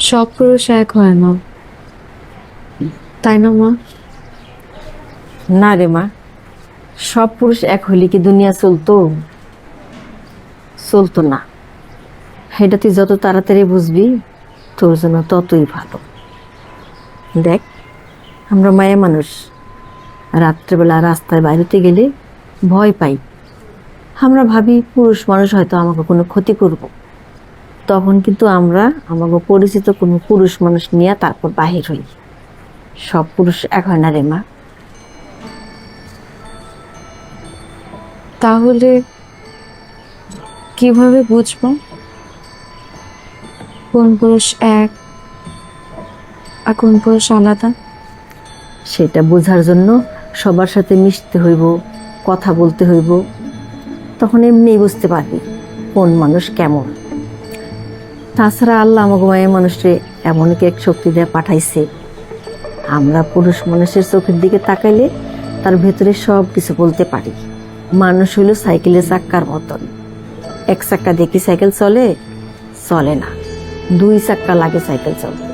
সব পুরুষ এক হয় না। তাই না, মা? না রে মা, সব পুরুষ এক হইলে কি দুনিয়া চলতো? চলতো না। এটা তুই যত তাড়াতাড়ি বুঝবি, তোর জন্য ততই ভালো। দেখ, আমরা মায়া মানুষ। রাত্রেবেলা রাস্তায় বাইরেতে গেলে ভয় পাই। আমরা ভাবি পুরুষ মানুষ হয়তো আমাকে কোনো ক্ষতি করব। তখন কিন্তু আমরা আমাকে পরিচিত কোনো পুরুষ মানুষ নিয়ে তারপর বাহির হই। সব পুরুষ এক হয় না রে মা। তাহলে কীভাবে বুঝব? কোন পুরুষ এক আর কোন পুরুষ আলাদা? সেটা বোঝার জন্য সবার সাথে মিশতে হইব কথা বলতে হইব। তখন এমনিই বুঝতে পারবি কোন মানুষ কেমন। তাছাড়া আল্লাহ আমাগোমায় মানুষকে এমন এক শক্তি দিয়ে পাঠাইছে। আমরা পুরুষ মানুষের চোখের দিকে তাকাইলে তার ভেতরে সব কিছু বলতে পারি। মানুষ হইল সাইকেলের চাক্কার মতন। এক চাক্কা দেখি সাইকেল চলে চলে না। দুই চাক্কা লাগে সাইকেল চলতে